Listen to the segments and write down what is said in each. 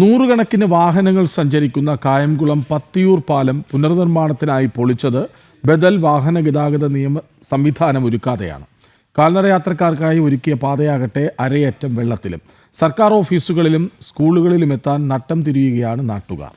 നൂറുകണക്കിന് വാഹനങ്ങൾ സഞ്ചരിക്കുന്ന കായംകുളം പത്തിയൂർ പാലം പുനർനിർമ്മാണത്തിനായി പൊളിച്ചത് ബദൽ വാഹന ഗതാഗത നിയമ സംവിധാനം ഒരുക്കാതെയാണ്. കാൽനടയാത്രക്കാർക്കായി ഒരുക്കിയ പാതയാകട്ടെ അരയറ്റം വെള്ളത്തിലും. സർക്കാർ ഓഫീസുകളിലും സ്കൂളുകളിലും എത്താൻ നട്ടം തിരിയുകയാണ് നാട്ടുകാർ.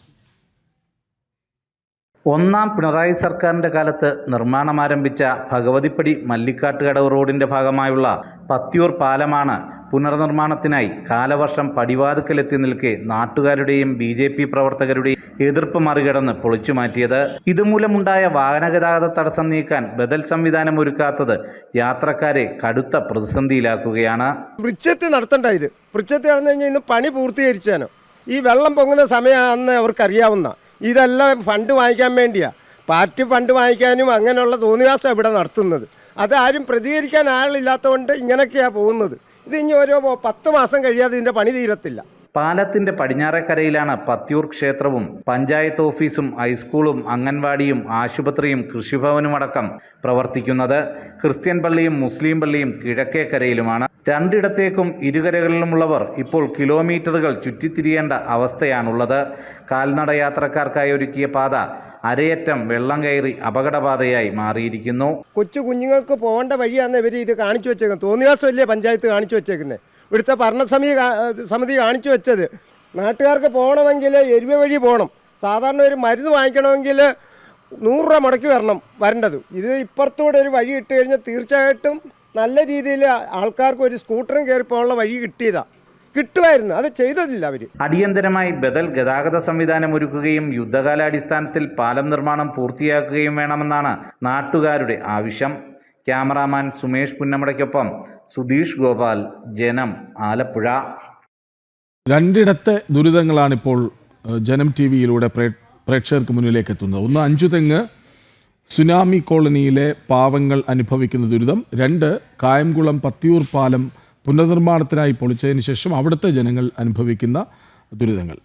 ഒന്നാം പിണറായി സർക്കാരിന്റെ കാലത്ത് നിർമ്മാണം ആരംഭിച്ച ഭഗവതിപ്പടി മല്ലിക്കാട്ടുകടവ് റോഡിന്റെ ഭാഗമായുള്ള പത്തിയൂർ പാലമാണ് പുനർനിർമ്മാണത്തിനായി കാലവർഷം പടിവാതുക്കലെത്തി നിൽക്കെ നാട്ടുകാരുടെയും ബി ജെ പി പ്രവർത്തകരുടെയും എതിർപ്പ് മറികടന്ന് പൊളിച്ചു മാറ്റിയത്. ഇതുമൂലമുണ്ടായ വാഹനഗതാഗത തടസ്സം നീക്കാൻ ബദൽ സംവിധാനം ഒരുക്കാത്തത് യാത്രക്കാരെ കടുത്ത പ്രതിസന്ധിയിലാക്കുകയാണ്. വൃക്ഷത്തെ നടത്തണ്ട ഇത്. വൃക്ഷത്തെ നടന്നു കഴിഞ്ഞാൽ ഇന്ന് പണി പൂർത്തീകരിച്ചാനോ. ഈ വെള്ളം പൊങ്ങുന്ന സമയമാണെന്ന് അവർക്കറിയാവുന്ന. ഇതെല്ലാം ഫണ്ട് വാങ്ങിക്കാൻ വേണ്ടിയാ. പാർട്ടി ഫണ്ട് വാങ്ങിക്കാനും അങ്ങനെയുള്ള തോന്നിയാസം ഇവിടെ നടത്തുന്നത്. അതാരും പ്രതികരിക്കാൻ ആളില്ലാത്തതുകൊണ്ട് ഇങ്ങനെയൊക്കെയാണ് പോകുന്നത്. ഇത് ഇനി ഓരോ പത്ത് മാസം കഴിയാതെ ഇതിന്റെ പണി തീരത്തില്ല. പാലത്തിന്റെ പടിഞ്ഞാറേക്കരയിലാണ് പത്യൂർ ക്ഷേത്രവും പഞ്ചായത്ത് ഓഫീസും ഹൈസ്കൂളും അംഗൻവാടിയും ആശുപത്രിയും കൃഷിഭവനുമടക്കം പ്രവർത്തിക്കുന്നത് ക്രിസ്ത്യൻ പള്ളിയും മുസ്ലിം പള്ളിയും കിഴക്കേക്കരയിലുമാണ്. രണ്ടിടത്തേക്കും ഇരുകരകളിലുമുള്ളവർ ഇപ്പോൾ കിലോമീറ്ററുകൾ ചുറ്റിത്തിരിയേണ്ട അവസ്ഥയാണുള്ളത്. കാൽനട യാത്രക്കാർക്കായി ഒരുക്കിയ പാത അരയറ്റം വെള്ളം കയറി അപകടപാതയായി മാറിയിരിക്കുന്നു. കൊച്ചു കുഞ്ഞുങ്ങൾക്ക് പോകേണ്ട വഴിയാണ് ഇവർ ഇത് കാണിച്ചു വെച്ചേക്കുന്നത് തോന്നിയാസമല്ലേ പഞ്ചായത്ത് കാണിച്ചു വെച്ചേക്കുന്നത് ഇവിടുത്തെ ഭരണസമിതി സമിതി കാണിച്ചു വെച്ചത്. നാട്ടുകാർക്ക് പോകണമെങ്കിൽ എരുവ വഴി പോകണം. സാധാരണ ഒരു മരുന്ന് വാങ്ങിക്കണമെങ്കിൽ നൂറ് രൂപ മുടക്കി വരണം വരേണ്ടത്. ഇത് ഇപ്പുറത്തൂടെ ഒരു വഴി ഇട്ട് കഴിഞ്ഞാൽ തീർച്ചയായിട്ടും നല്ല രീതിയിൽ ആൾക്കാർക്ക് ഒരു സ്കൂട്ടറും കയറി പോകാനുള്ള വഴി കിട്ടിയതാണ് കിട്ടുമായിരുന്നു. അത് ചെയ്തതില്ല അവർ അടിയന്തരമായി ബദൽ ഗതാഗത സംവിധാനം ഒരുക്കുകയും യുദ്ധകാലാടിസ്ഥാനത്തിൽ പാലം നിർമ്മാണം പൂർത്തിയാക്കുകയും വേണമെന്നാണ് നാട്ടുകാരുടെ ആവശ്യം. ക്യാമറാമാൻ സുമേഷ് പുന്നമടയ്ക്കൊപ്പം സുധീഷ് ഗോപാൽ ജനം ആലപ്പുഴ. രണ്ടിടത്തെ ദുരിതങ്ങളാണിപ്പോൾ ജനം ടി വിയിലൂടെ പ്രേക്ഷകർക്ക് മുന്നിലേക്ക് എത്തുന്നത് ഒന്ന് അഞ്ചുതെങ്ങ് സുനാമി കോളനിയിലെ പാവങ്ങൾ അനുഭവിക്കുന്ന ദുരിതം. രണ്ട് കായംകുളം പത്തിയൂർ പാലം പുനർനിർമ്മാണത്തിനായി പൊളിച്ചതിന് ശേഷം അവിടുത്തെ ജനങ്ങൾ അനുഭവിക്കുന്ന ദുരിതങ്ങൾ.